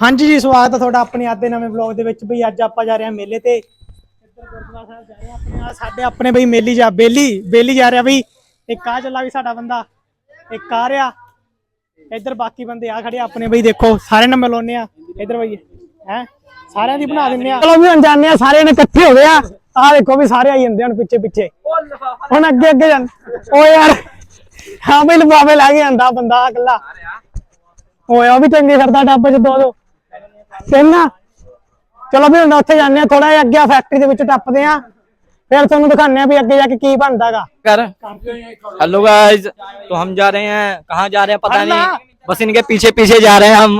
ਹਾਂਜੀ ਜੀ, ਸਵਾਗਤ ਹੈ ਤੁਹਾਡਾ ਆਪਣੇ ਅੱਜ ਨਵੇਂ ਵਲੌਗ ਦੇ ਵਿੱਚ। ਬਈ, ਅੱਜ ਆਪਾਂ ਜਾ ਰਹੇ ਹਾਂ ਮੇਲੇ ਤੇ। ਇੱਧਰ ਗੁਰਦੁਆਰਾ ਸਾਹਿਬ ਜਾ ਰਹੇ ਹਾਂ ਆਪਣੇ ਨਾਲ। ਸਾਡੇ ਆਪਣੇ ਬਈ ਮੇਲੀ ਜਾ, ਬੇਲੀ ਬੇਲੀ ਜਾ ਰਿਹਾ ਬਈ। ਇੱਕ ਆ ਚੱਲਾ ਵੀ ਸਾਡਾ ਬੰਦਾ, ਇੱਕ ਆ ਰਿਹਾ। ਇੱਧਰ ਬਾਕੀ ਬੰਦੇ ਆ ਖੜੇ ਆ, ਆਪਣੇ ਬਈ ਦੇਖੋ ਸਾਰੇ ਨਾਲ ਮਿਲਾਉਨੇ ਆ ਇੱਧਰ ਬਈ, ਹੈ? ਸਾਰਿਆਂ ਦੀ ਬਣਾ ਦਿੰਨੇ ਆ ਚਲੋ ਵੀ ਹੁਣ ਜਾਂਦੇ ਆ ਸਾਰੇ ਨੇ ਇਕੱਠੇ ਹੋ ਗਏ ਆ। ਆਹ ਦੇਖੋ ਵੀ ਸਾਰੇ ਆਈ ਜਾਂਦੇ ਹੁਣ ਪਿੱਛੇ ਪਿੱਛੇ। ਹੁਣ ਅੱਗੇ ਅੱਗੇ ਜਾਣ। ਓ ਯਾਰ, ਹਾਂ ਬਈ ਲਫਾਫੇ ਲੈ ਕੇ ਜਾਂਦਾ ਬੰਦਾ ਇਕੱਲਾ। ਓਏ, ਉਹ ਵੀ ਚੰਗੇ ਕਰਦਾ ਡੱਬੇ ਚ ਦੋ ਦੋ। ਤਿੰਨ ਚਲੋ ਵੀ ਹੁਣ ਉੱਥੇ ਜਾਂਦੇ ਆ ਥੋੜਾ ਜਿਹਾ ਅੱਗੇ ਫੈਕਟਰੀ ਦੇ ਵਿੱਚ ਟੱਪਦੇ ਆ ਫਿਰ ਤੁਹਾਨੂੰ ਦਿਖਾਉਂਦੇ ਆ ਵੀ ਅੱਗੇ ਜਾ ਕੇ ਕੀ ਬਣਦਾਗਾ कर हेलो गाइस तो हम जा रहे हैं कहाँ जा रहे हैं पता अल्लाह। नहीं बस इनके पीछे पीछे जा रहे हैं हम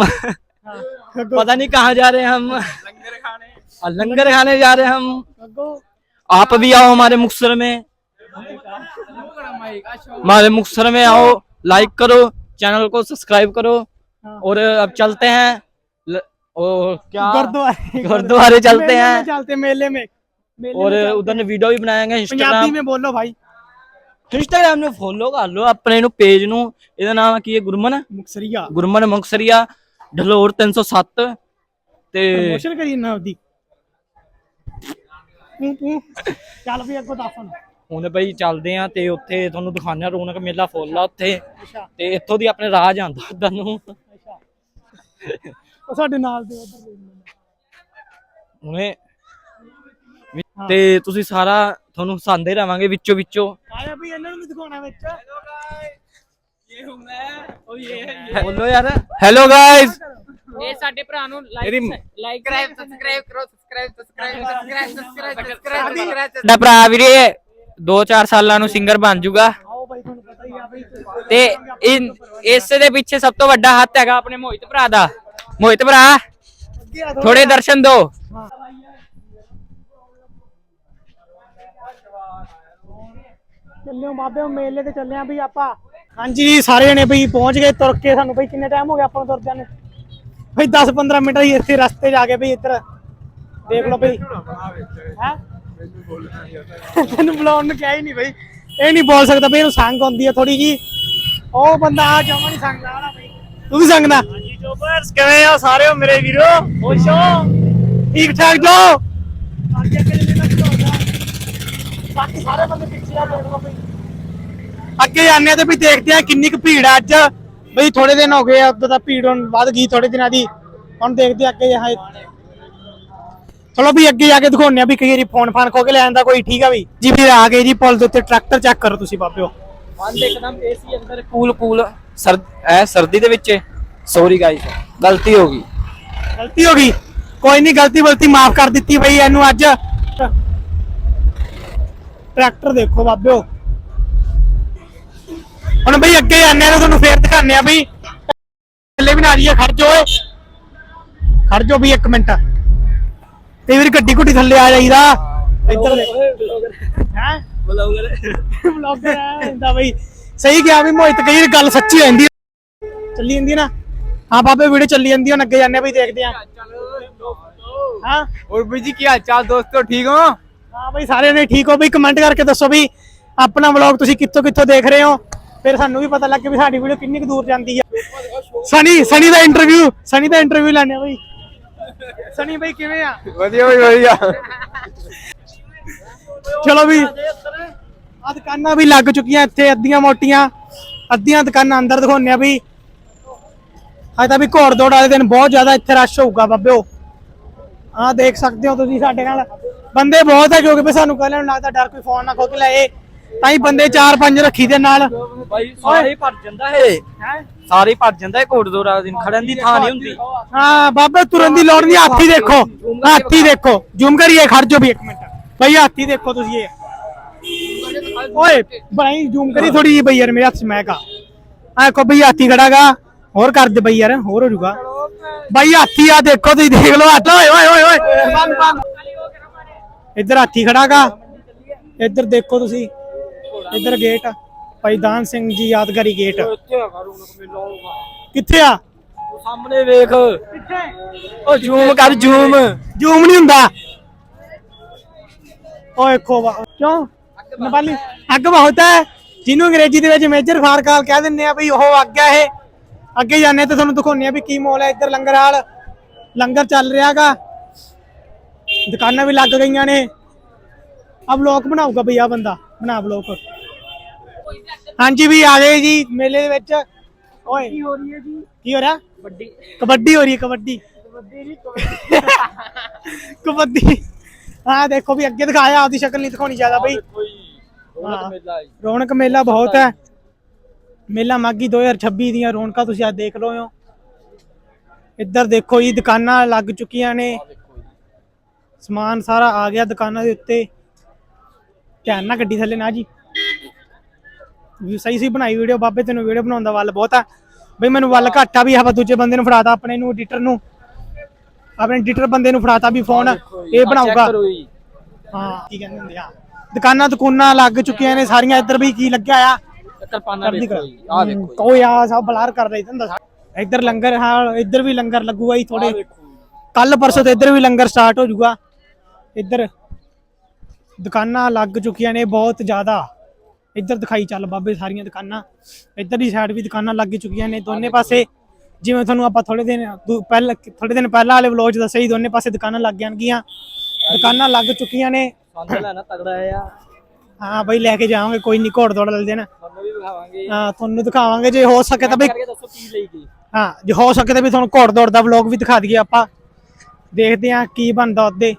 पता नहीं कहाँ जा रहे हैं हम और लंगर खाने जा रहे हैं हम आप भी आओ हमारे मुक्सर में हमारे मुक्सर में आओ लाइक करो चैनल को सब्सक्राइब करो और अब चलते हैं ल- और क्या गुरुद्वारे गुरुद्वारे चलते मेले में हैं चलते मेले में मेले और में चलते उधर ने वीडियो भी बनाएंगे पंजाबी इंस्टाग्राम में बोलो भाई ਇੰਸਟਾਗ੍ਰਾਮ ਨੂੰ ਫੋਲੋ ਕਰ ਲਓ ਆਪਣੇ ਨੂੰ ਪੇਜ ਨੂੰ ਇਹਦਾ ਨਾਮ ਕੀ ਹੈ ਗੁਰਮਨ ਮੁਕਸਰੀਆ ਗੁਰਮਨ ਮੁਕਸਰੀਆ ਢਲੋਰ 307 ਤੇ ਪ੍ਰਮੋਸ਼ਨ ਕਰੀ ਨਾ ਉਹਦੀ ਤੂੰ ਤੂੰ ਚੱਲ ਵੀ ਅੱਗੋਂ ਦੱਸ ਹੁਣ ਹੁਣ ਬਈ ਚੱਲਦੇ ਆ ਤੇ ਉੱਥੇ ਤੁਹਾਨੂੰ ਦਿਖਾਉਂਦੇ ਆ ਰੌਣਕ ਮੇਲਾ ਫੁੱਲ ਆ ਉੱਥੇ ਅੱਛਾ ਤੇ ਇੱਥੋਂ ਦੀ ਆਪਣੇ ਰਾਹ ਜਾਂਦਾ ਉਧਰ ਨੂੰ ਅੱਛਾ ਉਹ ਸਾਡੇ ਨਾਲ ਦੇ ਉਧਰ ਹੁਣੇ ਵੀ- ਤੇ ਤੁਸੀਂ ਸਾਰਾ ਤੁਹਾਨੂੰ ਹਸਾਉਂਦੇ ਰਵਾਂਗੇ ਵਿੱਚੋਂ ਵਿੱਚੋਂ। ਆਇਆ ਵੀ ਇਹਨਾਂ ਨੂੰ ਵੀ ਦਿਖਾਉਣਾ ਵਿੱਚ। ਬੋਲੋ ਯਾਰ। ਹੈਲੋ ਗਾਇਸ ਇਹ ਸਾਡੇ ਭਰਾ ਨੂੰ ਇਹਦੀ ਲਾਈਕ ਲਾਈਕ ਸਬਸਕ੍ਰਾਈਬ ਕਰੋ subscribe subscribe subscribe subscribe subscribe ਦਾ ਭਰਾ ਵੀਰੇ 2-4 ਸਾਲਾਂ ਨੂੰ ਸਿੰਗਰ ਬਣ ਜਾਊਗਾ ਆਓ ਭਾਈ ਤੁਹਾਨੂੰ ਪਤਾ ਹੀ ਆ ਬਈ ਤੇ ਇਨ ਇਸ ਦੇ ਪਿੱਛੇ ਸਭ ਤੋਂ ਵੱਡਾ ਹੱਥ ਹੈਗਾ ਆਪਣੇ ਮੋਹਿਤ ਭਰਾ ਦਾ। ਮੋਹਿਤ ਭਰਾ, ਥੋੜੇ ਦਰਸ਼ਨ ਦਿਓ ਚੱਲਿਓ ਬਾਬੇ ਮੇਲੇ ਤੇ ਚੱਲੇ ਵੀ ਆਪਾਂ। ਹਾਂਜੀ ਸਾਰੇ ਜਣੇ ਬਈ ਪਹੁੰਚ ਗਏ, ਤੁਰ ਕੇ ਸਾਨੂੰ ਬਈ ਕਿੰਨੇ ਟਾਈਮ ਹੋ ਗਿਆ ਆਪਾਂ ਨੂੰ ਤੁਰਦਿਆਂ ਨੂੰ? ਬਈ 10 15 ਮਿੰਟ ਹੀ ਇੱਥੇ ਰਸਤੇ ਜਾ ਕੇ ਬਈ ਇੱਧਰ। ਦੇਖ ਲਓ ਬਈ। ਹੈ? ਤੈਨੂੰ ਬੁਲਾਉਣ ਨੂੰ ਕਿਹਾ ਹੀ ਨਹੀਂ ਬਈ। ਇਹ ਨਹੀਂ ਬੋਲ ਸਕਦਾ ਬਈ ਇਹਨੂੰ ਸੰਗ ਆਉਂਦੀ ਹੈ ਥੋੜੀ ਜੀ ਉਹ ਬੰਦਾ ਆ ਜਮਾ ਨਹੀਂ ਸੰਗਦਾ ਵਾਲਾ ਬਈ। ਤੂੰ ਵੀ ਸੰਗਦਾ ਜੋਬਰਸ ਕਿਵੇਂ ਆ ਸਾਰੇ ਹੋ ਮੇਰੇ ਵੀਰੋ? ਖੁਸ਼ ਹੋ? ਠੀਕ ਠਾਕ ਜੋ? ਅੱਗੇ ਅੱਗੇ ਜਿਹੜਾ ਬਾਕੀ ਸਾਰੇ ਬੰਦੇ ਪਿੱਛੇ ਆ ਦੇਖ ਲਓ ਬਈ ਅੱਗੇ ਜਾਂਦੇ ਤੇ ਵੀ ਦੇਖਦੇ ਆ ਕਿੰਨੀ ਕੁ ਭੀੜ ਆ ਅੱਜ। ਬਈ ਥੋੜੇ ਦਿਨ ਹੋ ਗਏ ਆ ਉਦੋਂ ਤਾਂ ਭੀੜ ਹੁਣ ਵੱਧ ਗਈ ਥੋੜੇ ਦਿਨਾਂ ਦੀ। ਹੁਣ ਦੇਖਦੇ ਆ ਅੱਗੇ ਹਾਂ ਚਲੋ ਵੀ ਅੱਗੇ ਜਾ ਕੇ ਦਿਖਾਉਂਦੇ ਆ ਵੀ ਕਈ ਵਾਰੀ ਫੋਨ ਫਾਨ ਖੋ ਕੇ ਲੈ ਜਾਂਦਾ ਕੋਈ ਠੀਕ ਆ ਵੀ? ਜੀ ਵੀ ਆ ਗਏ ਜੀ ਪੁਲ ਦੇ ਉੱਤੇ ਟਰੈਕਟਰ ਚੈੱਕ ਕਰੋ ਤੁਸੀਂ ਬਾਬਿਓ। ਮਨ ਇੱਕਦਮ ਏਸੀ ਅੰਦਰ ਕੂਲ ਕੂਲ ਸਰ ਐ ਸਰਦੀ ਦੇ ਵਿੱਚ। ਸੌਰੀ ਗਾਇਸ ਗਲਤੀ ਹੋ ਗਈ। ਗਲਤੀ ਹੋ ਗਈ। ਕੋਈ ਨਹੀਂ ਗਲਤੀ ਬਲਤੀ ਮਾਫ ਕਰ ਦਿੱਤੀ ਬਈ ਇਹਨੂੰ ਅੱਜ। ਟਰੈਕਟਰ ਦੇਖੋ ਬਾਬਿਓ। ਹੁਣ ਬਈ ਅੱਗੇ ਜਾਂਦੇ ਆ ਤਾਂ ਤੁਹਾਨੂੰ ਫੇਰ ਦਿਖਾਉਂਦੇ ਆ ਬਈ। ਥੱਲੇ ਵੀ ਨਾ ਜੀ ਖੜ ਜਾ ਓਏ। ਖੜ ਜਾ ਵੀ 1 ਮਿੰਟ। ਕਈ ਵਾਰੀ ਗੱਡੀ ਗੁੱਡੀ ਥੱਲੇ ਆ ਜਾਈਦਾ। ਇੱਧਰ ਦੇ ਹੈ? ਬਲੌਗਰ ਹੈ। ਹੁੰਦਾ ਬਈ। ਸਹੀ ਗਿਆ ਵੀ ਮੋਹਿਤ ਕਈ ਵਾਰੀ ਗੱਲ ਸੱਚੀ ਹੋ ਜਾਂਦੀ ਹੈ। ਚੱਲੀ ਜਾਂਦੀ ਹੈ ਨਾ। ਹਾਂ ਬਾਬੇ ਵੀਡੀਓ ਚੱਲੀ ਜਾਂਦੀ ਹੈ, ਹੁਣ ਅੱਗੇ ਜਾਂਦੇ ਆ ਬਈ ਦੇਖਦੇ ਆ ਹਾਂ और जी क्या हाल चाल दोस्तों ठीक हो ਹਾਂ ਬਈ ਸਾਰੇ ਨੇ ਠੀਕ ਹੋ ਬਈ ਕਮੈਂਟ ਕਰਕੇ ਦੱਸੋ ਵੀ ਆਪਣਾ ਵਲੌਗ ਤੁਸੀਂ ਕਿੱਥੋਂ ਕਿੱਥੋਂ ਦੇਖ ਰਹੇ ਹੋ ਫਿਰ ਸਾਨੂੰ ਵੀ ਪਤਾ ਲੱਗੇ ਵੀ ਸਾਡੀ ਵੀਡੀਓ ਕਿੰਨੀ ਕੁ ਦੂਰ ਜਾਂਦੀ ਆ ਸਨੀ ਸਨੀ ਦਾ ਇੰਟਰਵਿਊ ਸਨੀ ਦਾ ਇੰਟਰਵਿਊ ਲੈਣੇ ਆ ਬਈ ਸਨੀ ਬਈ ਕਿਵੇਂ ਆ ਵਧੀਆ ਬਈ ਵਧੀਆ ਚਲੋ ਵੀ ਆ ਦੁਕਾਨਾਂ ਵੀ ਲੱਗ ਚੁੱਕੀਆਂ ਇੱਥੇ ਅੱਧੀਆਂ ਮੋਟੀਆਂ ਅੱਧੀਆਂ ਦੁਕਾਨਾਂ ਅੰਦਰ ਦਿਖਾਉਂਦੇ ਆ ਵੀ ਅੱਜ ਤਾਂ ਵੀ ਘੋੜ ਦੌੜ ਵਾਲੇ ਦਿਨ ਬਹੁਤ ਜ਼ਿਆਦਾ ਇੱਥੇ ਰਸ਼ ਹੋਊਗਾ ਬਾਬਿਓ। ਆਹ ਦੇਖ ਸਕਦੇ ਹੋ ਤੁਸੀਂ ਸਾਡੇ ਨਾਲ। ਬੰਦੇ ਬਹੁਤ ਹੈ ਕਿਉਂਕਿ ਵੀ ਸਾਨੂੰ ਕੱਲ ਨੂੰ ਲੱਗਦਾ ਡਰ ਕੋਈ ਫੋਨ ਨਾ ਖੋ ਕੇ ਲਏ ਤਾਂ ਹੀ ਬੰਦੇ 4-5 ਰੱਖੀ ਦੇ ਨਾਲ। ਭਾਈ ਸਾਰੇ ਭਰ ਜਾਂਦਾ ਹੈਂ? ਸਾਰੇ ਭਰ ਜਾਂਦਾ ਹੈ ਘੋੜ ਵਾਲਾ ਦਿਨ। ਖੜਨ ਦੀ ਥਾਂ ਨਹੀਂ ਹੁੰਦੀ। ਹਾਂ ਬਾਬੇ ਤੁਰਨ ਦੀ ਲੋੜ ਨਹੀਂ। ਹਾਥੀ ਦੇਖੋ। ਹਾਥੀ ਦੇਖੋ। ਜ਼ੂਮ ਕਰੀਏ ਖੜ ਜਾਓ ਵੀ ਇੱਕ ਮਿੰਟ। ਬਈ ਹਾਥੀ ਦੇਖੋ ਤੁਸੀਂ ਇਹ। ਓਏ ਭਾਈ ਜ਼ੂਮ ਕਰੀ ਥੋੜੀ ਬਈ ਯਾਰ ਮੇਰੇ ਹੱਥ 'ਚ ਮੈਕ ਆ। ਆ ਦੇਖੋ ਬਈ ਹਾਥੀ ਖੜਾਗਾ। ਹੋਰ ਕਰ ਦੇ ਬਈ ਯਾਰ ਹੋਰ ਹੋ ਜਾਊਗਾ। ਬਈ ਹਾਥੀ ਆ ਦੇਖੋ ਤੁਸੀਂ ਦੇਖ ਲਓ ਹੱਥ। ਓਏ ਓਏ ਓਏ ਇੱਧਰ ਹਾਥੀ ਖੜਾਗਾ ਇੱਧਰ ਦੇਖੋ ਤੁਸੀਂ ਇੱਧਰ ਗੇਟ ਭਾਈ ਦਾਨ ਸਿੰਘ ਜੀ ਯਾਦਗਾਰੀ ਗੇਟ ਕਿੱਥੇ ਆ? ਸਾਹਮਣੇ ਵੇਖ। ਕਿੱਥੇ ਉਹ ਜ਼ੂਮ ਕਰ ਜ਼ੂਮ ਜ਼ੂਮ ਨਹੀਂ ਹੁੰਦਾ। ਓਏ ਖੋਵਾ ਕਿਉਂ? ਨੇਪਾਲੀ ਅੱਗ ਬਹੁਤ ਹੈ। ਜਿਹਨੂੰ ਅੰਗਰੇਜ਼ੀ ਦੇ ਵਿੱਚ ਮੇਜਰ ਫਾਰਕਾਲ ਕਹਿ ਦਿੰਦੇ ਆ ਬਈ ਉਹ ਅੱਗ ਹੈ ਇਹ। ਅੱਗੇ ਜਾਂਦੇ ਤੇ ਤੁਹਾਨੂੰ ਦਿਖਾਉਂਦੇ ਆ ਵੀ ਕੀ ਮੋਲ ਹੈ ਇੱਧਰ ਲੰਗਰ ਹਾਲ ਲੰਗਰ ਚੱਲ ਰਿਹਾਗਾ ਦੁਕਾਨਾਂ ਵੀ ਲੱਗ ਗਈਆਂ ਨੇ। ਆ ਬਲੌਕ ਬਣਾਊਗਾ ਭਈ ਆ ਬੰਦਾ ਬਣਾ ਬਲੌਕ ਹਾਂਜੀ ਵੀ ਆ ਗਏ ਜੀ ਮੇਲੇ ਦੇ ਵਿੱਚ। ਓਏ ਕੀ ਹੋ ਰਹੀ ਹੈ ਜੀ? ਕੀ ਹੋ ਰਿਹਾ? ਕਬੱਡੀ। ਕਬੱਡੀ ਹੋ ਰਹੀ ਹੈ ਕਬੱਡੀ। ਕਬੱਡੀ ਹਾਂ ਦੇਖੋ ਵੀ ਅੱਗੇ ਦਿਖਾਇਆ ਆਪਦੀ ਸ਼ਕਲ ਨਹੀਂ ਦਿਖਾਉਣੀ ਜ਼ਿਆਦਾ ਹਾਂ। ਰੌਣਕ ਮੇਲਾ ਬਹੁਤ ਹੈ। ਮੇਲਾ ਮਾਗੀ 2026 ਦੀਆਂ ਰੌਣਕਾਂ ਤੁਸੀਂ ਅੱਜ ਦੇਖ ਲਓ ਹੋ ਇੱਧਰ ਦੇਖੋ ਜੀ, ਦੁਕਾਨਾਂ ਲੱਗ ਚੁੱਕੀਆਂ ਨੇ। ਸਮਾਨ ਸਾਰਾ ਆ ਗਿਆ ਦੁਕਾਨਾਂ ਦੇ ਉੱਤੇ। ਧਿਆਨ ਨਾਲ ਗੱਡੀ ਥੱਲੇ ਨਾ ਜੀ। ਵੀ ਸਹੀ ਸਹੀ ਬਣਾਈ ਵੀਡੀਓ, ਬਾਬੇ ਤੈਨੂੰ ਵੀਡੀਓ ਬਣਾਉਣ ਦਾ ਵੱਲ ਬਹੁਤ ਆ। ਬਈ ਮੈਨੂੰ ਵੱਲ ਘੱਟ ਆ ਵੀ ਆਪਾਂ ਦੂਜੇ ਬੰਦੇ ਨੂੰ ਫੜਾਤਾ, ਆਪਣੇ ਨੂੰ, ਐਡੀਟਰ ਨੂੰ। ਆਪਣੇ ਐਡੀਟਰ ਬੰਦੇ ਨੂੰ ਫੜਾਤਾ ਵੀ ਫੋਨ, ਇਹ ਬਣਾਊਗਾ। ਹਾਂ, ਕੀ ਕਹਿੰਦੇ ਹੁੰਦੇ ਆ। ਦੁਕਾਨਾਂ ਦੁਕਾਨਾਂ ਲੱਗ ਚੁੱਕੀਆਂ ਨੇ ਸਾਰੀਆਂ, ਇੱਧਰ ਵੀ ਕੀ ਲੱਗਿਆ ਆ। ਕਿਰਪਾਨਾ ਕਰ। ਆ ਦੇਖੋ। ਕੋਈ ਆ ਸਭ ਬਲਾਰ ਕਰ ਰਹੀ ਹੁੰਦਾ ਇੱਧਰ ਲੰਗਰ ਹਾਂ ਇੱਧਰ ਵੀ ਲੰਗਰ ਲੱਗੂਗਾ ਜੀ ਥੋੜੇ ਕੱਲ ਪਰਸੋਂ ਤੇ ਇੱਧਰ ਵੀ ਲੰਗਰ ਸਟਾਰਟ ਹੋ ਜਾਊਗਾ। ਇੱਧਰ ਦੁਕਾਨਾਂ ਲੱਗ ਚੁੱਕੀਆਂ ਨੇ ਬਹੁਤ ਜ਼ਿਆਦਾ। ਇੱਧਰ ਦਿਖਾਈ ਚੱਲ ਬਾਬੇ ਸਾਰੀਆਂ ਦੁਕਾਨਾਂ। ਇੱਧਰ ਦੀ ਸਾਈਡ ਵੀ ਦੁਕਾਨਾਂ ਲੱਗ ਚੁੱਕੀਆਂ ਨੇ ਦੋਨੇ ਪਾਸੇ। ਜਿਵੇਂ ਤੁਹਾਨੂੰ ਆਪਾਂ ਥੋੜੇ ਦਿਨ ਪਹਿਲਾਂ ਥੋੜੇ ਦਿਨ ਪਹਿਲਾਂ ਵਾਲੇ ਵਲੋਗ 'ਚ ਦੱਸਿਆ ਸੀ ਦੋਨੇ ਪਾਸੇ ਦੁਕਾਨਾਂ ਲੱਗ ਜਾਣਗੀਆਂ। ਦੁਕਾਨਾਂ ਲੱਗ ਚੁੱਕੀਆਂ ਨੇ। ਸੰਦ ਲੈਣਾ ਤਗੜਾ ਆ। ਹਾਂ ਬਈ ਲੈ ਕੇ ਜਾਵਾਂਗੇ ਕੋਈ ਨਹੀਂ ਘੋੜ ਦੌੜ ਲੈ ਦੇਣਾ ਤੁਹਾਨੂੰ ਵੀ ਦਿਖਾਵਾਂਗੇ ਹਾਂ ਤੁਹਾਨੂੰ ਦਿਖਾਵਾਂਗੇ ਜੇ ਹੋ ਸਕੇ ਤਾਂ ਬਈ ਕਰਕੇ ਦੱਸੋ ਕੀ ਲਈ ਗਈ। ਹਾਂ ਜੇ ਹੋ ਸਕੇ ਤਾਂ ਵੀ ਤੁਹਾਨੂੰ ਘੋੜ ਦੌੜ ਦਾ ਵਲੌਗ ਵੀ ਦਿਖਾ ਦਈਏ ਆਪਾਂ। ਦੇਖਦੇ ਹਾਂ ਕੀ ਬਣਦਾ ਉਹਦੇ।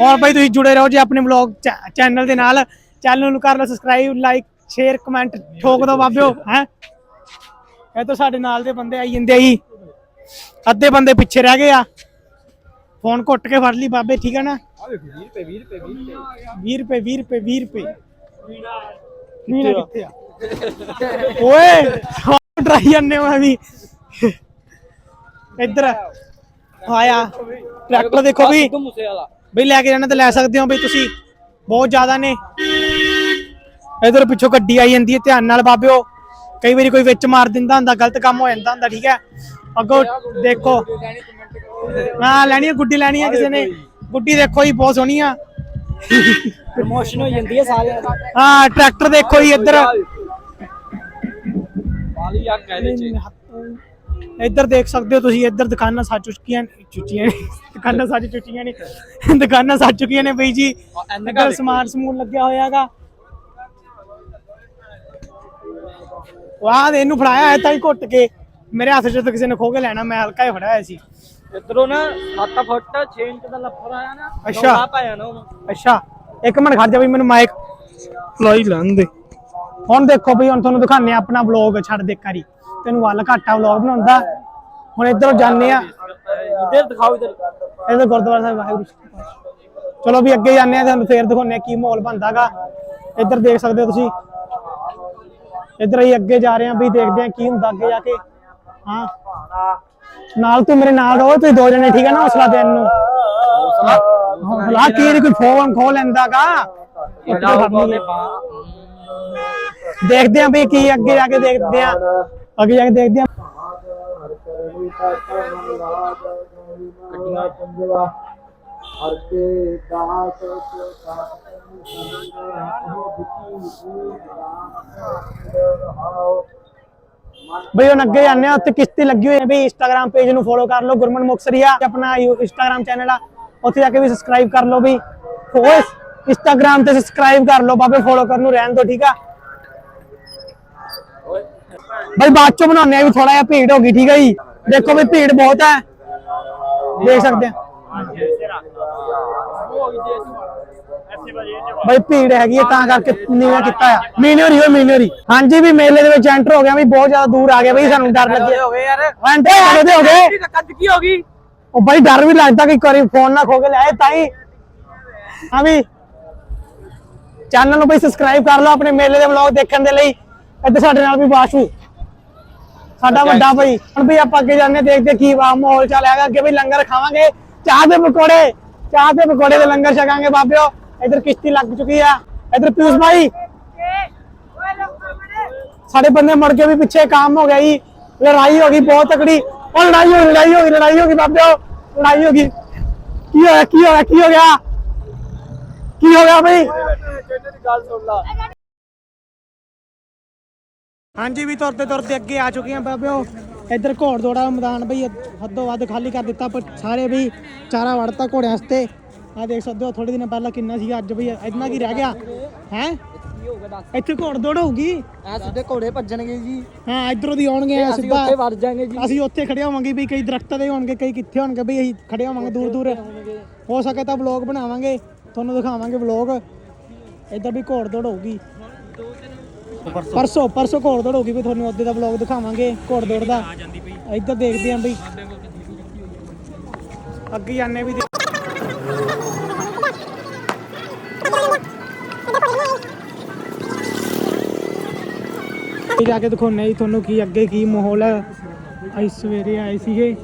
ਹੋਰ ਭਾਈ ਤੁਸੀਂ ਜੁੜੇ ਰਹੋ ਜੀ ਆਪਣੇ ਵਲੌਗ ਚੈਨਲ ਦੇ ਨਾਲ। ਚੈਨਲ ਨੂੰ ਕਰ ਲਓ ਸਬਸਕ੍ਰਾਈਬ ਲਾਈਕ ਸ਼ੇਅਰ ਕਮੈਂਟ ਠੋਕ ਦਿਓ ਬਾਬਿਓ ਹੈ। ਇਹ ਤਾਂ ਸਾਡੇ ਨਾਲ ਦੇ ਬੰਦੇ ਆਈ ਜਾਂਦੇ ਆ ਜੀ। ਅੱਧੇ ਬੰਦੇ ਪਿੱਛੇ ਰਹਿ ਗਏ ਆ। ਫੋਨ ਘੁੱਟ ਕੇ ਫੜ ਲਈ ਬਾਬੇ ਠੀਕ ਹੈ ਨਾ? ਆ ਵੇਖੋ 20 ਰੁਪਏ 20 ਰੁਪਏ 20 20 ਰੁਪਏ ਰੁਪਏ 20 ਰੁਪਏ। 20 ਰੁਪਏ ਮੀਨਾ ਕਿੱਥੇ ਆ? ਓਏ ਟਰਾਈ ਜਾਂਦੇ ਮੈਂ ਵੀ ਇੱਧਰ ਆਇਆ। ਟਰੈਕਟਰ ਦੇਖੋ ਵੀ। ਬਈ ਲੈ ਕੇ ਜਾਣਾ ਤਾਂ ਲੈ ਸਕਦੇ ਹੋ ਬਈ ਤੁਸੀਂ। ਬਹੁਤ ਜ਼ਿਆਦਾ ਨੇ। ਇਧਰ ਪਿੱਛੋਂ ਗੱਡੀ ਆਈ ਜਾਂਦੀ ਹੈ ਧਿਆਨ ਨਾਲ ਬਾਬਿਓ। ਕਈ ਵਾਰੀ ਕੋਈ ਵਿੱਚ ਮਾਰ ਦਿੰਦਾ ਹੁੰਦਾ ਗਲਤ ਕੰਮ ਹੋ ਜਾਂਦਾ ਹੁੰਦਾ ਠੀਕ ਹੈ। ਅੱਗੋਂ ਦੇਖੋ। ਹਾਂ ਲੈਣੀ ਹੈ ਗੁੱਡੀ ਲੈਣੀ ਹੈ ਕਿਸੇ ਨੇ। ਗੁੱਡੀ ਦੇਖੋ ਜੀ ਬਹੁਤ ਸੋਹਣੀ ਆ। ਪ੍ਰਮੋਸ਼ਨ ਹੋ ਜਾਂਦੀ ਹੈ ਸਾਰਿਆਂ ਦੀ। ਹਾਂ ਟਰੈਕਟਰ ਦੇਖੋ ਜੀ ਇੱਧਰ। ਵਾਲੀ ਆ ਕਹਿੰਦੇ ਚ। ਇੱਧਰ ਦੇਖ ਸਕਦੇ ਹੋ ਤੁਸੀਂ ਇੱਧਰ ਦੁਕਾਨਾਂ ਸੱਜ ਚੁੱਕੀਆਂ ਨੇ ਚੁੱਕੀਆਂ ਨੇ ਦੁਕਾਨਾਂ ਸੱਜ ਚੁੱਕੀਆਂ ਨੇ ਦੁਕਾਨਾਂ ਸੱਜ ਚੁੱਕੀਆਂ ਨੇ ਬਈ ਜੀ। ਇੱਧਰ ਸਮਾਨ ਸਮੂਨ ਲੱਗਿਆ ਹੋਇਆਗਾ ਵਾਹ ਇਹਨੂੰ ਫੜਾਇਆ ਹੈ ਤਾਂ ਹੀ ਘੁੱਟ ਕੇ। ਮੇਰੇ ਹੱਥ 'ਚ ਤਾਂ ਕਿਸੇ ਨੇ ਖੋ ਕੇ ਲੈਣਾ ਮੈਂ ਹਲਕਾ ਹੀ ਫੜਾਇਆ ਸੀ। ਇਧਰੋਂ ਨਾ 7 ਫੁੱਟ 6 ਇੰਚ ਦਾ ਲੱਫੜ ਆਇਆ ਨਾ ਅੱਛਾ। ਰੌਲਾ ਪਾਇਆ ਨਾ ਉਹਨੂੰ। ਅੱਛਾ ਇੱਕ ਮਿੰਟ ਖੜ ਜਾ ਬਈ ਮੈਨੂੰ ਮਾਈਕ ਲਾਈ ਲੰਦੇ ਹੁਣ ਦੇਖੋ ਬਈ ਹੁਣ ਤੁਹਾਨੂੰ ਦਿਖਾਣੇ ਆਪਣਾ ਵਲੌਗ ਛੱਡ ਦੇ ਕਰੀ ਤੈਨੂੰ ਵੱਲ ਘਾਟਾ ਵਲੌਗ ਬਣਾਉਂਦਾ। ਹੁਣ ਇੱਧਰੋਂ ਜਾਂਦੇ ਆ ਇਧਰ ਦਿਖਾਓ ਇਧਰ। ਇਹਦੇ ਗੁਰਦੁਆਰਾ ਸਾਹਿਬ ਵਾਹਿਗੁਰੂ। ਚਲੋ ਵੀ ਅੱਗੇ ਜਾਂਦੇ ਆ ਤੁਹਾਨੂੰ ਫੇਰ ਦਿਖਾਉਂਦੇ ਆ ਕੀ ਮਾਹੌਲ ਬਣਦਾਗਾ। ਇੱਧਰ ਦੇਖ ਸਕਦੇ ਹੋ ਤੁਸੀਂ। ਇੱਧਰ ਹੀ ਅੱਗੇ ਜਾ ਰਹੇ ਆ ਵੀ ਦੇਖਦੇ ਆ ਕੀ ਹੁੰਦਾ ਅੱਗੇ ਜਾ ਕੇ। ਹਾਂ। ਨਾਲ ਤੂੰ ਮੇਰੇ ਨਾਲ ਰਹੋ, ਤੁਸੀਂ ਦੋ ਜਣੇ, ਠੀਕ ਹੈ ਨਾ ਹੌਸਲਾ ਦੇਣ ਨੂੰ? ਹੌਸਲਾ ਕੀ ਕੋਈ ਫੋਨ ਖੋਲ ਲੈਂਦਾਗਾ? ਦੇਖਦੇ ਆ ਵੀ ਕੀ ਅੱਗੇ ਜਾ ਕੇ ਦੇਖਦੇ ਆ ਅੱਗੇ ਜਾ ਕੇ ਦੇਖਦੇ ਆ ਬਈ ਹੁਣ ਅੱਗੇ ਜਾਂਦੇ ਆ ਉੱਥੇ ਕਿਸ਼ਤੀ ਲੱਗੀ ਹੋਈ ਹੈ ਬਈ ਇੰਸਟਾਗ੍ਰam ਪੇਜ ਨੂੰ ਫੋਲੋ ਕਰ ਲਓ, ਗੁਰਮਨ ਮੁਕਸਰੀਆ ਆਪਣਾ ਇੰਸਟਾਗ੍ਰam ਚੈਨਲ ਆ। ਉੱਥੇ ਜਾ ਕੇ ਵੀ ਸਬਸਕ੍ਰਾਈਬ ਕਰ ਲਓ ਬਈ। ਹੋਰ ਇੰਸਟਾਗ੍ਰam ਤੇ ਸਬਸਕ੍ਰਾਈਬ ਕਰ ਲਓ ਬਾਬੇ ਫੋਲੋ ਕਰਨ ਨੂੰ ਰਹਿਣ ਦਿਓ, ਠੀਕ ਆ? ਬਈ ਬਾਅਦ ਚੋਂ ਬਣਾਉਂਦੇ ਆ ਵੀ ਥੋੜਾ ਜਿਹਾ ਭੀੜ ਹੋ ਗਈ, ਠੀਕ ਆ ਜੀ? ਦੇਖੋ ਵੀ ਭੀੜ ਬਹੁਤ ਹੈ। ਦੇਖ ਸਕਦੇ ਆ। ਬਈ ਭੀੜ ਹੈਗੀ ਹੈ ਤਾਂ ਕਰਕੇ ਨੀਵਾ ਕੀਤਾ ਆ। ਮੀਨੋਰੀ ਹੋਈ ਮੀਨੋਰੀ ਹਾਂਜੀ ਵੀ ਮੇਲੇ ਦੇ ਵਿੱਚ ਐਂਟਰ ਹੋ ਗਿਆ ਵੀ ਬਹੁਤ ਜ਼ਿਆਦਾ ਦੂਰ ਆ ਗਏ ਬਈ ਸਾਨੂੰ ਡਰ ਲੱਗਿਆ। ਹੋ ਗਏ ਯਾਰ। ਐਂਟਰ ਹੋ ਗਏ ਕੱਦ ਕੀ ਹੋ ਗਈ? ਉਹ ਬਈ ਡਰ ਵੀ ਲੱਗਦਾ ਕਿ ਕਰੀ ਫੋਨ ਨਾ ਖੋ ਕੇ ਲਿਆਏ ਤਾਂ ਹੀ। ਹਾਂ ਵੀ। ਚੈਨਲ ਨੂੰ ਬਈ ਸਬਸਕ੍ਰਾਈਬ ਕਰ ਲਓ ਆਪਣੇ ਮੇਲੇ ਦੇ ਵਲੌਗ ਦੇਖਣ ਦੇ ਲਈ। ਇੱਥੇ ਸਾਡੇ ਨਾਲ ਵੀ ਬਾਸ਼ੂ। ਸਾਡਾ ਵੱਡਾ ਬਈ। ਹੁਣ ਵੀ ਆਪਾਂ ਅੱਗੇ ਜਾਂਦੇ ਦੇਖਦੇ ਕੀ ਵਾ ਮਾਹੌਲ ਚੱਲ ਹੈਗਾ। ਅੱਗੇ ਵੀ ਲੰਗਰ ਖਾਵਾਂਗੇ। ਚਾਹ ਦੇ ਪਕੌੜੇ। ਚਾਹ ਦੇ ਪਕੌੜੇ ਦੇ ਲੰਗਰ ਛਕਾਂਗੇ ਬਾਬਿਓ। ਇਧਰ ਕਿਸ਼ਤੀ ਲੱਗ ਚੁੱਕੀ ਆ। ਇਧਰ ਪਿਊਸ ਭਾਈ। ਸਾਡੇ ਬੰਦੇ ਮੁੜ ਕੇ ਵੀ ਪਿੱਛੇ ਕੰਮ ਹੋ ਗਿਆ ਜੀ। ਲੜਾਈ ਹੋ ਗਈ, ਬਹੁਤ ਤਕੜੀ। ਉਹ ਲੜਾਈ ਹੋ ਗਈ, ਲੜਾਈ ਹੋ ਗਈ, ਲੜਾਈ ਹੋ ਗਈ ਬਾਬਿਓ ਲੜਾਈ ਹੋ ਗਈ। ਕੀ ਹੋਇਆ ਕੀ ਹੋਇਆ, ਕੀ ਹੋ ਗਿਆ? ਕੀ ਹੋ ਗਿਆ ਬਈ ਹਾਂਜੀ, ਵੀ ਤੁਰਦੇ ਤੁਰਦੇ ਅੱਗੇ ਆ ਚੁੱਕੇ ਆ ਬਾਬਿਓ ਇੱਧਰ ਘੋੜ ਦੌੜਾ ਮੈਦਾਨ ਬਈ, ਹੱਦੋਂ ਵੱਧ ਖਾਲੀ ਕਰ ਦਿੱਤਾ, ਪਰ ਸਾਰੇ ਬਈ ਚਾਰਾ ਵੜਤਾ ਘੋੜਿਆਂ ਵਾਸਤੇ। ਆ ਦੇਖ ਸਕਦੇ ਹੋ ਥੋੜੇ ਦਿਨ ਪਹਿਲਾਂ ਕਿੰਨਾ ਸੀ ਅੱਜ ਬਈ ਇੰਨਾ ਕੀ ਰਹਿ ਗਿਆ। ਹੈ? ਇੱਥੇ ਘੋੜ ਦੌੜ ਹੋਊਗੀ? ਆ ਸਿੱਧੇ ਘੋੜੇ ਭੱਜਣਗੇ ਜੀ। ਹਾਂ ਇਧਰੋਂ ਦੀ ਆਉਣਗੇ ਐਂ ਅਸੀਂ ਸਿੱਧਾ ਉੱਥੇ ਵੜ ਜਾਾਂਗੇ ਜੀ। ਅਸੀਂ ਉੱਥੇ ਖੜੇ ਹੋਵਾਂਗੇ ਵੀ ਕਈ ਦਰਖਤਾਂ ਦੇ ਹੋਣਗੇ ਕਈ ਕਿੱਥੇ ਹੋਣਗੇ ਬਈ ਅਸੀਂ ਖੜੇ ਹੋਵਾਂਗੇ ਦੂਰ ਦੂਰ। ਹੋ ਸਕੇ ਤਾਂ ਵਲੌਗ ਬਣਾਵਾਂਗੇ ਤੁਹਾਨੂੰ ਦਿਖਾਵਾਂਗੇ ਵਲੌਗ ਇੱਧਰ ਵੀ ਘੋੜ ਦੌੜ ਹੋਊਗੀ। ਪਰਸੋਂ ਪਰਸੋਂ ਘੋੜ ਦੌੜ ਹੋਊਗੀ ਵੀ ਤੁਹਾਨੂੰ ਉਹਦੇ ਦਾ ਵਲੌਗ ਦਿਖਾਵਾਂਗੇ ਘੋੜ ਦੌੜ ਦਾ। ਇੱਧਰ ਦੇਖਦੇ ਆਂ ਬਈ ਅੱਗੇ ਜਾਂਦੇ ਵੀ ਇਹ ਜਾ ਕੇ ਦਿਖਾਉਣੇ ਜੀ, ਤੁਹਾਨੂੰ ਕੀ ਅੱਗੇ ਕੀ ਮਾਹੌਲ ਹੈ। ਅਸੀਂ ਸਵੇਰੇ ਆਏ ਸੀਗੇ।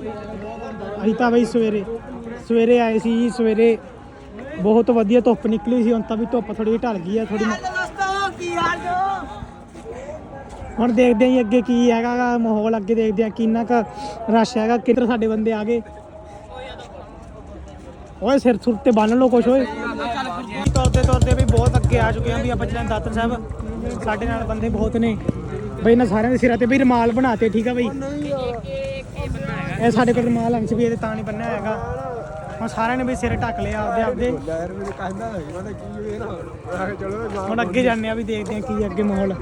ਅਸੀਂ ਤਾਂ ਬਈ ਸਵੇਰੇ ਸਵੇਰੇ ਆਏ ਸੀ ਜੀ, ਸਵੇਰੇ ਬਹੁਤ ਵਧੀਆ ਧੁੱਪ ਨਿਕਲੀ ਸੀ, ਹੁਣ ਤਾਂ ਵੀ ਧੁੱਪ ਥੋੜੀ ਢਲ ਗਈ ਆ ਥੋੜੀ ਹੁਣ ਦੇਖਦੇ ਆਂ ਜੀ ਅੱਗੇ ਕੀ ਹੈਗਾ ਮਾਹੌਲ ਅੱਗੇ ਦੇਖਦੇ ਆਂ ਕਿੰਨਾ ਕੁ ਰਸ਼ ਹੈਗਾ, ਕਿੱਧਰ ਸਾਡੇ ਬੰਦੇ ਆ ਗਏ। ਓਏ ਸਿਰ ਸੁਰ ਤੇ ਬੰਨ ਲਓ ਕੁਛ, ਓਏ। ਤੁਰਦੇ ਤੁਰਦੇ ਵੀ ਬਹੁਤ ਅੱਗੇ ਆ ਚੁੱਕੇ ਆਂ ਵੀ ਆਪਾਂ ਜਨਾਂ ਦਾਤਰ ਸਾਹਿਬ, ਸਾਡੇ ਨਾਲ ਬੰਦੇ ਬਹੁਤ ਨੇ। ਬਈ ਇਹਨਾਂ ਸਾਰਿਆਂ ਦੇ ਸਿਰਾਂ ਤੇ ਵੀ ਰਮਾਲ ਬਣਾਤੇ ਠੀਕ ਆ ਬਈ? ਇਹ ਸਾਡੇ ਕੋਲ ਰਮਾਲ ਅੰਸ਼ ਵੀ ਇਹਦੇ ਤਾਂ ਨਹੀਂ ਬੰਨਿਆ ਹੈਗਾ। ਹੁਣ ਸਾਰਿਆਂ ਨੇ ਵੀ ਸਿਰ ਢੱਕ ਲਿਆ ਆਪਦੇ ਆਪਦੇ। ਯਾਰ ਮੈਨੂੰ ਕਹਿੰਦਾ ਹੈ ਮੈਂ ਕੀ ਵੇਰ ਮੈਂ ਕਿਹਾ ਚਲੋ ਹੁਣ ਅੱਗੇ ਜਾਂਦੇ ਆ ਵੀ ਦੇਖਦੇ ਆ ਕੀ ਅੱਗੇ ਮਾਹੌਲ।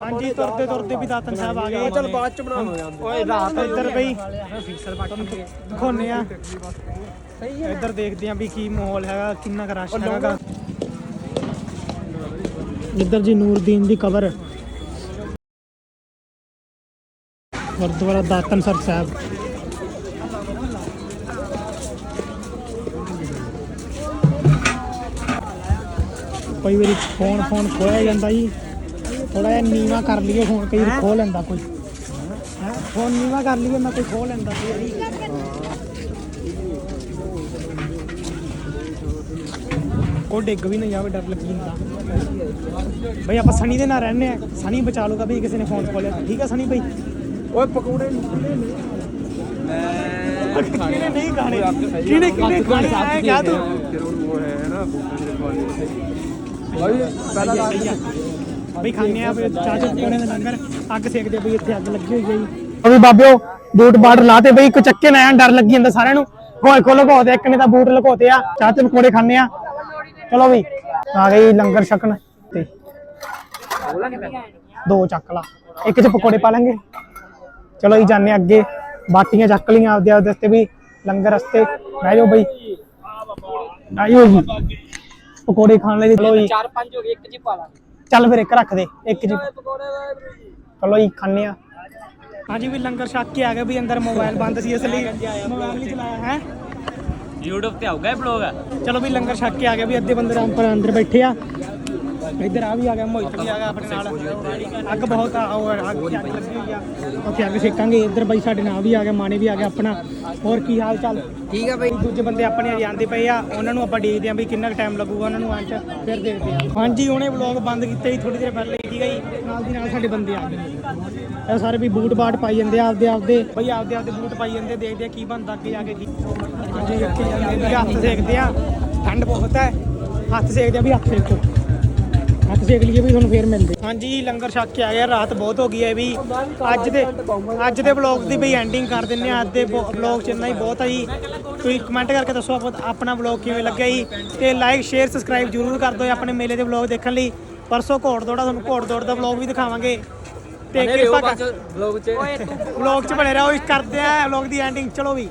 ਹਾਂਜੀ ਤੁਰਦੇ ਤੁਰਦੇ ਵੀ ਦਾਤਨ ਸਾਹਿਬ ਆ ਗਏ। ਚੱਲ ਬਾਅਦ ਚ ਬਣਾ ਲਓ ਯਾਰ ਓਏ ਰਾਤ ਇੱਧਰ ਬਈ। ਦਿਖਾਉਨੇ ਆ। ਇੱਧਰ ਦੇਖਦੇ ਆ ਵੀ ਕੀ ਮਾਹੌਲ ਹੈਗਾ ਕਿੰਨਾ ਕੁ ਰਸ਼ ਹੈਗਾ। ਇੱਧਰ ਜੀ ਨੂਰਦੀਨ ਦੀ ਕਬਰ। ਗੁਰਦੁਆਰਾ ਦਾਤਨ ਸਰ ਸਾਹਿਬ। ਕਈ ਵਾਰੀ ਫੋਨ ਫੋਨ ਖੋਇਆ ਜਾਂਦਾ ਜੀ। ਥੋੜਾ ਜਿਹਾ ਨੀਵਾ ਕਰ ਲਈਏ ਫੋਨ ਕਈ ਵਾਰੀ ਖੋ ਲੈਂਦਾ ਕੋਈ? ਫੋਨ ਨੀਵਾ ਕਰ ਲਈਏ ਮੈਂ ਕੋਈ ਖੋ ਲੈਂਦਾ। ਕਈ ਉਹ ਡਿੱਗ ਵੀ ਨਾ ਜਾਵੇ ਡਰ ਲੱਗੀ ਜਾਂਦਾ। ਬਈ ਆਪਾਂ ਸਣੀ ਦੇ ਨਾਲ ਰਹਿੰਦੇ ਆ ਸਣੀ ਬਚਾ ਲੂਗਾ ਬਈ ਕਿਸੇ ਨੇ ਫੋਨ ਖੋਲਿਆ ਠੀਕ ਆ ਸਣੀ ਬਈ? ਓਏ ਪਕੌੜੇ ਨਿਕਲੇ ਨੇ ਕਿਹਨੇ ਨਹੀਂ ਖਾਣੇ? ਕਿਹਨੇ ਕਿਹਨੇ ਖਾਣੇ? ਆਇਆ ਕਿਆ ਤੂੰ। ਫਿਰ ਉਹ ਹੈ ਨਾ ਬੂਟੇ ਦੇ ਪਾਣੀ ਓਏ ਪਹਿਲਾਂ ਲਾ ਬਈ ਖਾਣੇ ਆ ਬਈ ਚਾਚੇ ਕੋਣੇ ਦੇ ਲੰਗਰ। ਅੱਗ ਸੇਕਦੇ ਬਈ ਇੱਥੇ ਅੱਗ ਲੱਗੀ ਹੋਈ ਹੈ ਜੀ। ਉਹ ਵੀ ਬਾਬਿਓ ਬੂਟ ਬਾਟ ਲਾਤੇ ਬਈ ਇੱਕ ਚੱਕੇ ਨਾ ਐਂ ਡਰ ਲੱਗੀ ਜਾਂਦਾ ਸਾਰਿਆਂ ਨੂੰ। ਹੋਏ ਕੋ ਲਗਾਉਂਦੇ ਇੱਕ ਨੇ ਤਾਂ ਬੂਟ ਲਗਾਉਂਦੇ ਆ। ਚਾਚੇ ਪਕੌੜੇ ਖਾਣੇ ਆ। ਚਲੋ ਬਈ ਆ ਗਈ ਲੰਗਰ ਛਕਣ ਤੇ। ਦੋ ਚੱਕ ਲਾ। ਇੱਕ ਚ ਪਕੌੜੇ ਪਾ ਲਾਂਗੇ। ਚਲੋ ਜੀ ਜਾਣੇ ਅੱਗੇ। ਬਾਟੀਆਂ ਚੱਕ ਲੀਆਂ ਆਪਦੇ ਆਪਦੇ ਵਾਸਤੇ ਵੀ ਲੰਗਰ ਵਾਸਤੇ। ਬਹਿ ਜਾਓ ਬਈ। ਆਇਓ ਜੀ ਪਕੌੜੇ ਖਾਣ ਲਈ ਚਲੋ ਜੀ। ਚਾਰ ਪੰਜ ਹੋ ਗਏ ਇੱਕ ਜੀ ਪਾ ਲਾ। ਚੱਲ ਫਿਰ ਇੱਕ ਰੱਖ ਦੇ ਇੱਕ ਜੀ। ਚਲੋ ਜੀ ਖਾਣੇ ਆ ਹਾਂਜੀ ਵੀ ਲੰਗਰ ਛਕ ਕੇ ਆ ਗਏ ਵੀ ਅੰਦਰ ਮੋਬਾਈਲ ਬੰਦ ਸੀ ਇਸ ਲਈ ਮੋਬਾਈਲ ਨਹੀਂ ਚਲਾਇਆ ਹੈ? YouTube ਤੇ ਆਊਗਾ ਇਹ ਬਲੌਗ ਚਲੋ ਵੀ ਲੰਗਰ ਛਕ ਕੇ ਆ ਗਿਆ ਵੀ ਅੱਧੇ ਬੰਦੇ ਰਾਮ ਅੰਦਰ ਬੈਠੇ ਆ। ਇੱਧਰ ਆ ਵੀ ਆ ਗਿਆ ਮੋਹਿਤ। ਵੀ ਆ ਗਿਆ ਆਪਣੇ ਨਾਲ। ਅੱਗ ਬਹੁਤ ਆ ਉਹ ਅੱਗ ਅੱਗ ਲੱਗੀ ਹੋਈ ਆ। ਉੱਥੇ ਅੱਗ ਸੇਕਾਂਗੇ। ਇੱਧਰ ਬਾਈ ਸਾਡੇ ਨਾਲ ਵੀ ਆ ਗਿਆ ਮਾਣੇ ਵੀ ਆ ਗਿਆ ਆਪਣਾ। ਹੋਰ ਕੀ ਹਾਲ ਚਾਲ? ਠੀਕ ਆ ਬਈ। ਦੂਜੇ ਬੰਦੇ ਆਪਣੇ ਅਜੇ ਆਂਦੇ ਪਏ ਆ। ਉਹਨਾਂ ਨੂੰ ਆਪਾਂ ਦੇਖਦੇ ਆਂ ਵੀ ਕਿੰਨਾ ਕੁ ਟਾਈਮ ਲੱਗੂਗਾ ਉਹਨਾਂ ਨੂੰ ਆਂ ਚ। ਫਿਰ ਦੇਖਦੇ ਆਂ। ਹਾਂਜੀ ਉਹਨੇ ਵਲੌਗ ਬੰਦ ਕੀਤਾ ਜੀ ਥੋੜੀ ਦੇਰ ਪਹਿਲਾਂ ਹੀ ਠੀਕ ਆ ਜੀ? ਨਾਲ ਦੀ ਨਾਲ ਸਾਡੇ ਬੰਦੇ ਆ ਗਏ। ਇਹ ਸਾਰੇ ਵੀ ਬੂਟ ਬਾਟ ਪਾਈ ਜਾਂਦੇ ਆ ਆਪਦੇ ਆਪਦੇ। ਬਈ ਆਪਦੇ ਆਪਦੇ ਬੂਟ ਪਾਈ ਜਾਂਦੇ ਦੇਖਦੇ ਆ ਕੀ ਬਣਦਾ ਅੱਗੇ ਜਾ ਕੇ ਜੀ ਹਾਂਜੀ ਜਾਂਦੇ ਹੱਥ ਸੇਕਦੇ ਆ। ਠੰਡ ਬਹੁਤ ਹੈ ਹੱਥ ਸੇਕਦੇ ਆ ਵੀ ਹੱਥ ਸੇਕੋ। ਹੱਥ ਸੇਕ ਲਈਏ ਵੀ ਤੁਹਾਨੂੰ ਫੇਰ ਮਿਲਦੇ। ਹਾਂਜੀ ਲੰਗਰ ਛਕ ਕੇ ਆ ਗਿਆ ਰਾਤ ਬਹੁਤ ਹੋ ਗਈ ਹੈ ਵੀ। ਅੱਜ ਦੇ ਅੱਜ ਦੇ ਵਲੌਗ ਦੀ ਵੀ ਐਂਡਿੰਗ ਕਰ ਦਿੰਨੇ ਆ ਅੱਜ ਦੇ ਵਲੌਗ ਚ ਇੰਨਾ ਹੀ ਬਹੁਤ ਹੈ ਜੀ। ਤੁਸੀਂ ਕਮੈਂਟ ਕਰਕੇ ਦੱਸੋ ਆਪ- ਆਪਣਾ ਵਲੌਗ ਕਿਵੇਂ ਲੱਗਿਆ ਜੀ। ਤੇ ਲਾਈਕ ਸ਼ੇਅਰ ਸਬਸਕ੍ਰਾਈਬ ਜਰੂਰ ਕਰ ਦਿਓ ਆਪਣੇ ਮੇਲੇ ਦੇ ਵਲੌਗ ਦੇਖਣ ਲਈ। ਪਰਸੋਂ ਘੋੜ ਦੌੜਾ ਤੁਹਾਨੂੰ ਘੋੜ ਦੌੜ ਦਾ ਵਲੌਗ ਵੀ ਦਿਖਾਵਾਂਗੇ। ਤੇ ਕਿਰਪਾ ਕਰ ਬਲੌਗ ਚ। ਵਲੌਗ ਚ ਬਣੇ ਰਹੋ ਇਸ ਕਰਦੇ ਆ ਵਲੌਗ ਦੀ ਐਂਡਿੰਗ ਚਲੋ ਵੀ।